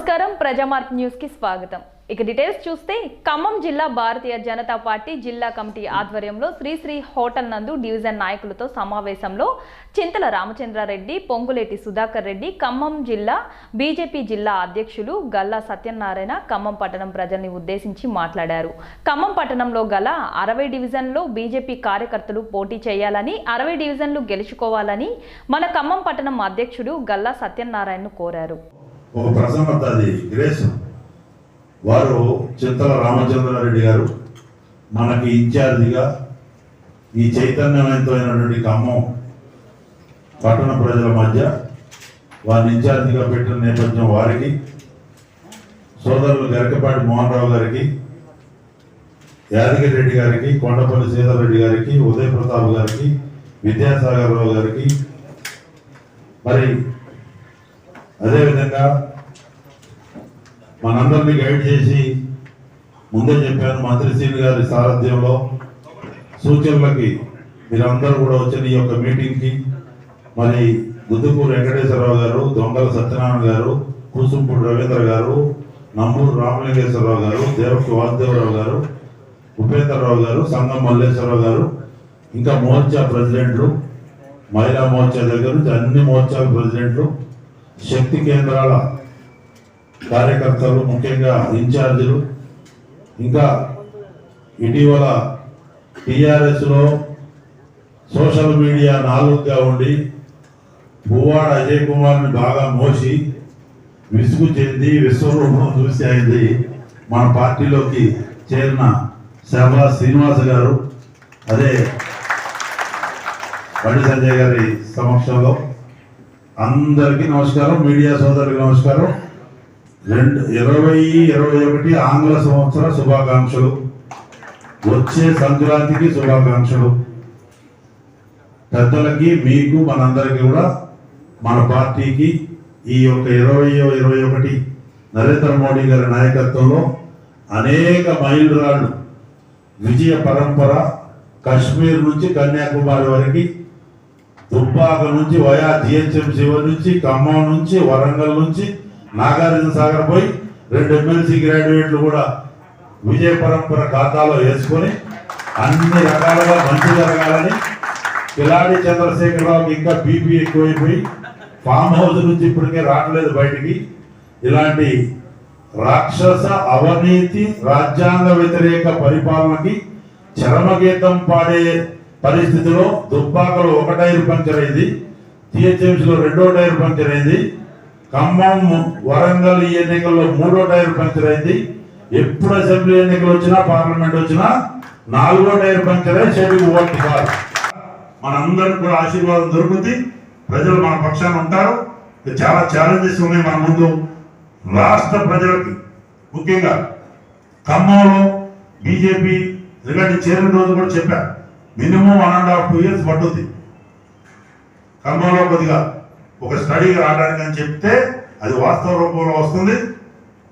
నమస్కారం ప్రజామార్క్ న్యూస్కి స్వాగతం. ఇక డీటెయిల్స్ చూస్తే ఖమ్మం జిల్లా భారతీయ జనతా పార్టీ జిల్లా కమిటీ ఆధ్వర్యంలో శ్రీశ్రీ హోటల్ నందు డివిజన్ నాయకులతో సమావేశంలో చింతల రామచంద్రారెడ్డి పొంగులేటి సుధాకర్ రెడ్డి ఖమ్మం జిల్లా బీజేపీ జిల్లా అధ్యక్షులు గల్లా సత్యనారాయణ ఖమ్మం పట్టణం ప్రజల్ని ఉద్దేశించి మాట్లాడారు. ఖమ్మం పట్టణంలో గల అరవై డివిజన్లో బీజేపీ కార్యకర్తలు పోటీ చేయాలని అరవై డివిజన్లు గెలుచుకోవాలని మన ఖమ్మం పట్టణం అధ్యక్షుడు గల్లా సత్యనారాయణను కోరారు. ఒక ప్రసన్నత అది గ్రేస్ వారు చింతల రామచంద్రారెడ్డి గారు మనకి ఇన్ఛార్జిగా ఈ చైతన్యవంతమైనటువంటి ఖమ్మం పట్టణ ప్రజల మధ్య వారిని ఇన్ఛార్జిగా పెట్టిన నేపథ్యం వారికి సోదరులు గరికపాటి మోహన్ రావు గారికి యాదగిరి రెడ్డి గారికి కొండపల్లి శ్రీధర్ రెడ్డి గారికి ఉదయ్ ప్రతాప్ గారికి విద్యాసాగర్ రావు గారికి మరి అదేవిధంగా మనందరినీ గైడ్ చేసి ముందే చెప్పాను మంత్రి శ్రీని గారి సారథ్యంలో సూచనలకి మీరందరూ కూడా వచ్చిన ఈ యొక్క మీటింగ్కి మరి గుద్దుపూరు వెంకటేశ్వరరావు గారు దొంగల సత్యనారాయణ గారు కూసుంపూడి రవీంద్ర గారు నమ్మూరు రామలింగేశ్వరరావు గారు దేవకి వాసుదేవరావు గారు ఉపేంద్రరావు గారు సంగం మల్లేశ్వరరావు గారు ఇంకా మోర్చా ప్రెసిడెంట్లు మహిళా మోర్చా దగ్గర నుంచి అన్ని మోర్చాల ప్రెసిడెంట్లు శక్తి కేంద్రాల కార్యకర్తలు ముఖ్యంగా ఇన్ఛార్జీలు ఇంకా ఇటీవల టీఆర్ఎస్లో సోషల్ మీడియా నాలుగుగా ఉండి పువ్వాడ అజయ్ కుమార్ని బాగా మోసి విసుగు చెంది విశ్వరూపం చూసి అయింది మన పార్టీలోకి చేరిన శ్యామలా శ్రీనివాస్ గారు. అదే బండి సంజయ్ గారి సమక్షంలో అందరికీ నమస్కారం మీడియా సోదరులకు నమస్కారం. రెండు ఇరవై ఇరవై ఒకటి ఆంగ్ల సంవత్సర శుభాకాంక్షలు. వచ్చే సంక్రాంతికి శుభాకాంక్షలు. పెద్దలకి మీకు మనందరికీ కూడా మన పార్టీకి ఈ యొక్క ఇరవై ఇరవై ఒకటి నరేంద్ర మోడీ గారి నాయకత్వంలో అనేక మైలురాళ్ళు విజయ పరంపర కశ్మీర్ నుంచి కన్యాకుమారి వరకు దుబ్బాక నుంచి వయా జిహెచ్ఎంసీ నుంచి ఖమ్మం నుంచి వరంగల్ నుంచి నాగార్జున సాగర్ పోయి రెండు ఎమ్మెల్సీ గ్రాడ్యుయేట్లు కూడా విజయ పరంపర ఖాతాలో వేసుకొని అన్ని రకాలుగా మంచి జరగాలని కిలాడి చంద్రశేఖరరావుకి ఇంకా బీపీ ఎక్కువైపోయి ఫామ్ హౌస్ నుంచి ఇప్పటికే రావట్లేదు బయటికి. ఇలాంటి రాక్షస అవినీతి రాజ్యాంగ వ్యతిరేక పరిపాలనకి చరమగీతం పాడే పరిస్థితిలో దుబ్బాకలో ఒక టైర్ పంచర్ అయింది టీహెచ్ఎంసీలో రెండో టైర్ పంచర్ అయింది ఖమ్మం వరంగల్ ఈ ఎన్నికల్లో మూడో టైర్ పంచర్ అయింది ఎప్పుడు అసెంబ్లీ ఎన్నికలు వచ్చినా పార్లమెంట్ వచ్చినా నాలుగో టైర్ పంచర్ అయి చెడు ఓటు కాదు. మనందరికి కూడా ఆశీర్వాదం దొరుకుతుంది. ప్రజలు మన పక్షాన ఉంటారు. ఇది చాలా ఛాలెంజెస్ ఉన్నాయి మన ముందు. రాష్ట్ర ప్రజలకి ముఖ్యంగా ఖమ్మంలో బీజేపీ ఇలాంటి చేరిన రోజు కూడా చెప్పా minimum one and half two years పట్టుద్ది. ఖమ్మంలో కొద్దిగా ఒక స్టడీగా రావడానికి అని చెప్తే అది వాస్తవ రూపంలో వస్తుంది.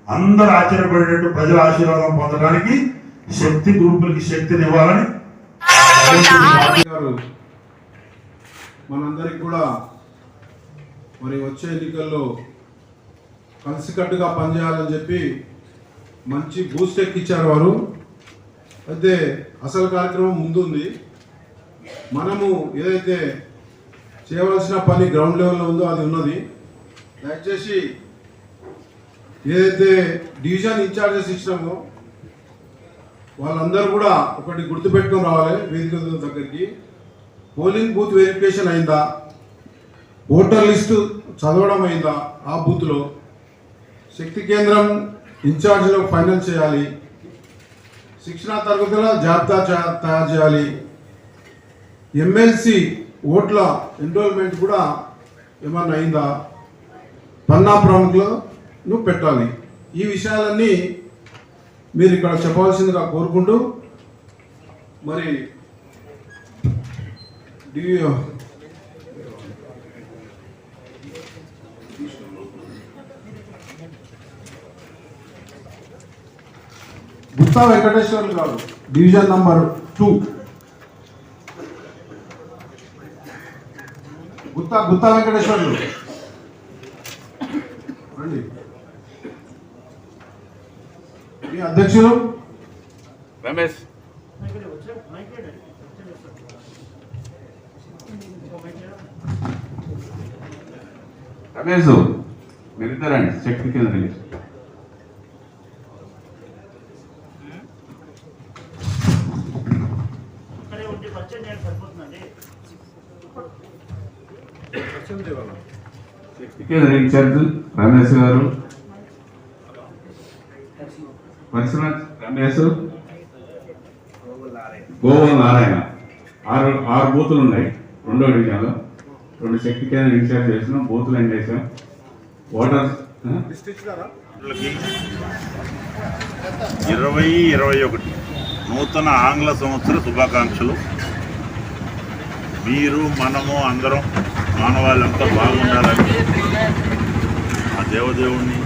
అందరూ ఆశ్చర్యపడేటట్టు ప్రజల ఆశీర్వాదం పొందడానికి శక్తి గ్రూపులకి శక్తిని ఇవ్వాలని మనందరికి కూడా మరి వచ్చే ఎన్నికల్లో కలిసికట్టుగా పనిచేయాలని చెప్పి మంచి బూస్ట్ ఎక్కిచ్చారు వారు. అయితే అసలు కార్యక్రమం ముందుంది. మనము ఏదైతే చేయవలసిన పని గ్రౌండ్ లెవెల్లో ఉందో అది ఉన్నది. దయచేసి ఏదైతే డివిజన్ ఇన్ఛార్జెస్ ఇచ్చినామో వాళ్ళందరూ కూడా ఒకటి గుర్తుపెట్టుకొని రావాలి వేదిక దగ్గరికి. పోలింగ్ బూత్ వెరిఫికేషన్ అయిందా? ఓటర్ లిస్టు చదవడం అయిందా ఆ బూత్లో శక్తి కేంద్రం ఇన్ఛార్జ్లో ఫైనల్ చేయాలి. శిక్షణా తరగతుల జాబితా తయారు చేయాలి. ఎమ్మెల్సీ ఓట్ల ఎన్రోల్మెంట్ కూడా ఏమన్నా అయిందా? పన్నా ప్రముఖులను పెట్టాలి. ఈ విషయాలన్నీ మీరు ఇక్కడ చెప్పవలసిందిగా కోరుకుంటూ మరి గుత్తా వెంకటేశ్వర్లు గారు division number two. Gutta Gutta Venkateswarlu. రండి. మీ అధ్యక్షులు? రమేష్. రమేష్ మీరిద్దరండి శక్తి పరిచయం చేయాలి సరిపోతుందండి? రీఛార్జ్ ఇన్ఛార్జ్ రమేష్ గారు. పరశురాజ్ రమేష్. గోవల్ నారాయణ. ఆరు ఆరు బూతులు ఉన్నాయి. రెండో డివిజన్లో రెండు శక్తి కేంద్రం ఇన్ఛార్జ్ చేసినాం బూతులు ఎండ్ చేసాం ఓటర్స్ ఇరవై ఇరవై ఒకటి. నూతన ఆంగ్ల సంవత్సర శుభాకాంక్షలు. మీరు మనము అందరం మానవాళ్ళంతా బాగుండాలని ఆ దేవదేవుణ్ణి